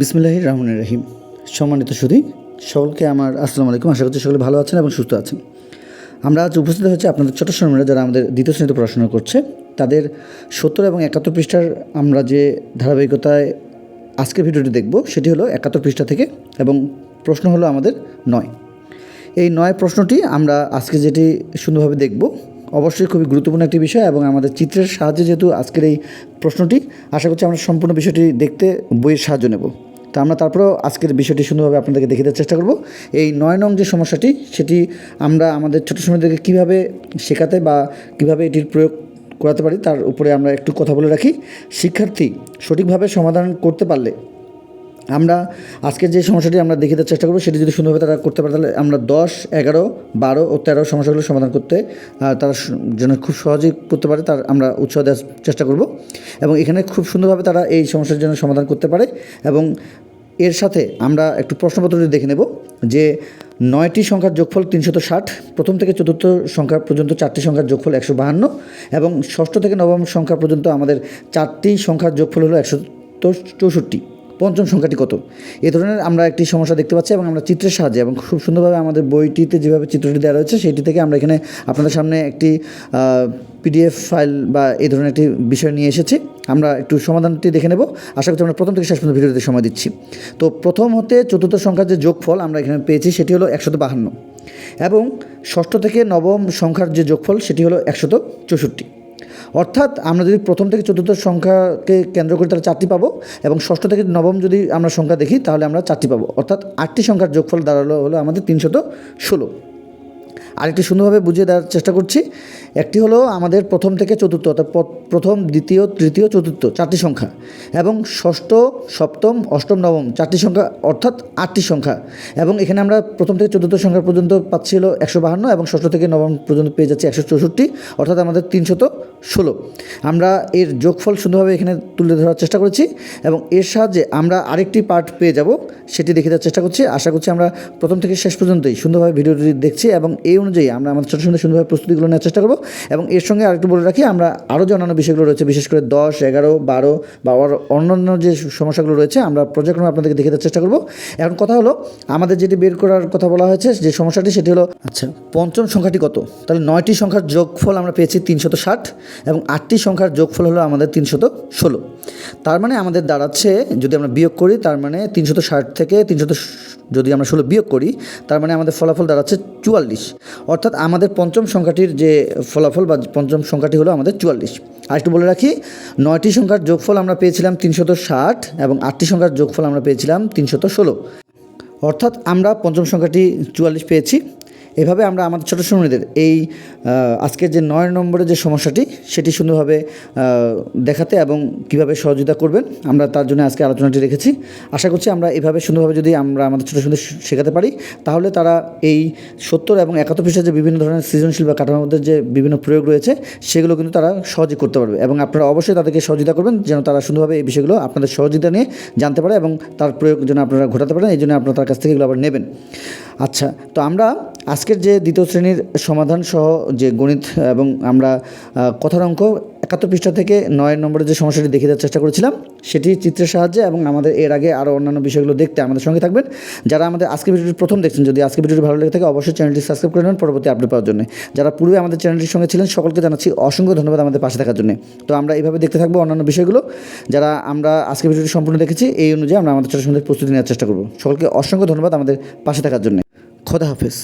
বিসমিল্লাহ রহমান রহিম। সম্মানিত সুধী, সকলকে আমার আসসালামু আলাইকুম। আশা করছি সকলে ভালো আছেন এবং সুস্থ আছেন। আমরা আজ উপস্থিত হয়েছে আপনাদের ছোট শ্রমিকরা যারা আমাদের দ্বিতীয় শ্রেণীতে পড়াশোনা করছে। তাদের সত্তর এবং একাত্তর পৃষ্ঠার আমরা যে ধারাবাহিকতায় আজকের ভিডিওটি দেখব, সেটি হলো একাত্তর পৃষ্ঠা থেকে এবং প্রশ্ন হলো আমাদের নয়। এই নয় প্রশ্নটি আমরা আজকে যেটি সুন্দরভাবে দেখব, অবশ্যই খুবই গুরুত্বপূর্ণ একটি বিষয় এবং আমাদের চিত্রের সাহায্যে যেহেতু আজকের এই প্রশ্নটি, আশা করছি আমরা সম্পূর্ণ বিষয়টি দেখতে বইয়ের সাহায্য নেব। তা আমরা তারপরেও আজকের বিষয়টি সুন্দরভাবে আপনাদেরকে দেখে দেওয়ার চেষ্টা করব। এই নয় নং যে সমস্যাটি, সেটি আমরা আমাদের ছোটো সময়দেরকে কীভাবে শেখাতে বা কীভাবে এটির প্রয়োগ করাতে পারি, তার উপরে আমরা একটু কথা বলে রাখি। শিক্ষার্থী সঠিকভাবে সমাধান করতে পারলে আমরা আজকের যে সমস্যাটি আমরা দেখিয়ে দেওয়ার চেষ্টা করব, সেটি যদি সুন্দরভাবে তারা করতে পারে, তাহলে আমরা দশ, এগারো, বারো ও তেরো সমস্যাগুলো সমাধান করতে তারা যেন খুব সহজেই করতে পারে, তার আমরা উৎসাহ দেওয়ার চেষ্টা করব। এবং এখানে খুব সুন্দরভাবে তারা এই সমস্যার জন্য সমাধান করতে পারে এবং এর সাথে আমরা একটু প্রশ্নপত্রটি দেখে নেব, যে নয়টি সংখ্যার যোগফল তিনশত ষাট, প্রথম থেকে চতুর্থ সংখ্যা পর্যন্ত চারটি সংখ্যার যোগফল একশো বাহান্ন এবং ষষ্ঠ থেকে নবম সংখ্যা পর্যন্ত আমাদের চারটি সংখ্যার যোগফল হলো একশো চৌষট্টি। পঞ্চম সংখ্যাটি কত? এ ধরনের আমরা একটি সমস্যা দেখতে পাচ্ছি এবং আমরা চিত্রের সাহায্যে এবং খুব সুন্দরভাবে আমাদের বইটিতে যেভাবে চিত্রটি দেওয়া রয়েছে, সেটি থেকে আমরা এখানে আপনাদের সামনে একটি পিডিএফ ফাইল বা এই ধরনের একটি বিষয় নিয়ে এসেছি। আমরা একটু সমাধানটি দেখে নেব। আশা করছি আমরা প্রথম থেকে শেষ পর্যন্ত ভিডিওতে সময় দিচ্ছি। তো প্রথম হতে চতুর্থ সংখ্যার যে যোগফল আমরা এখানে পেয়েছি, সেটি হলো একশত বাহান্ন এবং ষষ্ঠ থেকে নবম সংখ্যার যে যোগফল, সেটি হলো একশত চৌষট্টি। অর্থাৎ আমরা যদি প্রথম থেকে চতুর্থ সংখ্যাকে কেন্দ্র করে তাহলে চারটি পাবো এবং ষষ্ঠ থেকে নবম যদি আমরা সংখ্যা দেখি, তাহলে আমরা চারটি পাবো। অর্থাৎ আটটি সংখ্যার যোগফল দাঁড়াল হলো আমাদের তিনশত ষোলো। আরেকটি সুন্দরভাবে বুঝিয়ে দেওয়ার চেষ্টা করছি। একটি হলো আমাদের প্রথম থেকে চতুর্থ, অর্থাৎ প্রথম, দ্বিতীয়, তৃতীয়, চতুর্থ চারটি সংখ্যা এবং ষষ্ঠ, সপ্তম, অষ্টম, নবম চারটি সংখ্যা, অর্থাৎ আটটি সংখ্যা এবং এখানে আমরা প্রথম থেকে চতুর্থ সংখ্যা পর্যন্ত পাচ্ছি হলো একশো বাহান্ন এবং ষষ্ঠ থেকে নবম পর্যন্ত পেয়ে যাচ্ছি একশো চৌষট্টি, অর্থাৎ আমাদের তিনশত ষোলো। আমরা এর যোগফল সুন্দরভাবে এখানে তুলে ধরার চেষ্টা করেছি এবং এর সাহায্যে আমরা আরেকটি পার্ট পেয়ে যাব, সেটি দেখে দেওয়ার চেষ্টা করছি। আশা করছি আমরা প্রথম থেকে শেষ পর্যন্তই সুন্দরভাবে ভিডিওটি দেখছি এবং এই অনুযায়ী আমরা আমাদের ছোটো ছোটো সুন্দরভাবে প্রস্তুতিগুলো নেওয়ার চেষ্টা করব। এবং এর সঙ্গে আরেকটু বলে রাখি, আমরা আরও যে অন্যান্য বিষয়গুলো রয়েছে, বিশেষ করে দশ, এগারো, বারো বা অন্যান্য যে সমস্যাগুলো রয়েছে, আমরা পর্যায়ক্রমে আপনাদেরকে দেখে দেওয়ার চেষ্টা করব। এখন কথা হলো, আমাদের যেটি বের করার কথা বলা হয়েছে, যে সমস্যাটি, সেটি হলো আচ্ছা পঞ্চম সংখ্যাটি কত? তাহলে নয়টি সংখ্যার যোগফল আমরা পেয়েছি তিনশত ষাট এবং আটটি সংখ্যার যোগফল হলো আমাদের তিনশত ষোলো। তার মানে আমাদের দাঁড়াচ্ছে, যদি আমরা বিয়োগ করি, তার মানে তিনশত ষাট থেকে তিনশত যদি আমরা ষোলো বিয়োগ করি, তার মানে আমাদের ফলাফল দাঁড়াচ্ছে চুয়াল্লিশ। অর্থাৎ আমাদের পঞ্চম সংখ্যাটির যে ফলাফল বা পঞ্চম সংখ্যাটি হলো আমাদের চুয়াল্লিশ। আর একটু বলে রাখি, নয়টি সংখ্যার যোগফল আমরা পেয়েছিলাম তিনশত ষাট এবং আটটি সংখ্যার যোগফল আমরা পেয়েছিলাম তিনশত ষোলো। অর্থাৎ আমরা পঞ্চম সংখ্যাটি চুয়াল্লিশ পেয়েছি। এভাবে আমরা আমাদের ছোটো শ্রমিকদের এই আজকের যে নয় নম্বরের যে সমস্যাটি, সেটি সুন্দরভাবে দেখাতে এবং কীভাবে সহযোগিতা করবেন, আমরা তার জন্য আজকে আলোচনাটি রেখেছি। আশা করছি আমরা এভাবে সুন্দরভাবে যদি আমরা আমাদের ছোটো ছোটো শেখাতে পারি, তাহলে তারা এই সত্তর এবং একাত্তর পৃষ্ঠার যে বিভিন্ন ধরনের সৃজনশীল বা কাঠামোর মধ্যে যে বিভিন্ন প্রয়োগ রয়েছে, সেগুলো কিন্তু তারা সহজে করতে পারবে এবং আপনারা অবশ্যই তাদেরকে সহযোগিতা করবেন, যেন তারা সুন্দরভাবে এই বিষয়গুলো আপনাদের সহযোগিতা নিয়ে জানতে পারে এবং তার প্রয়োগ যেন আপনারা ঘটাতে পারেন, এই জন্য আপনারা তার কাছ থেকে এগুলো আবার নেবেন। আচ্ছা তো আমরা আজকের যে দ্বিতীয় শ্রেণির সমাধান সহ যে গণিত এবং আমরা কথার অঙ্ক একাত্তর পৃষ্ঠা থেকে নয় নম্বরের যে সমস্যাটি দেখে দেওয়ার চেষ্টা করেছিলাম, সেটি চিত্রের সাহায্যে এবং আমাদের এর আগে আরও অন্যান্য বিষয়গুলো দেখতে আমাদের সঙ্গে থাকবেন। যারা আমাদের আজকের ভিডিওটি প্রথম দেখছেন, যদি আজকের ভিডিওটি ভালো লেগে থাকে, অবশ্যই চ্যানেলটি সাবস্ক্রাইব করে নেবেন, পরবর্তী আপডেট পাওয়ার জন্য। যারা পূর্বে আমাদের চ্যানেলটির সঙ্গে ছিলেন, সকলকে জানাচ্ছি অসংখ্য ধন্যবাদ আমাদের পাশে থাকার জন্য। তো আমরা এইভাবে দেখতে থাকব অন্যান্য বিষয়গুলো। যারা আমরা আজকের ভিডিওটি সম্পূর্ণ দেখেছি, এই অনুযায়ী আমরা আমাদের ছোটো সঙ্গে প্রস্তুতি নেওয়ার চেষ্টা করব। সকলকে অসংখ্য ধন্যবাদ আমাদের পাশে থাকার জন্য। খোদা হাফেজ।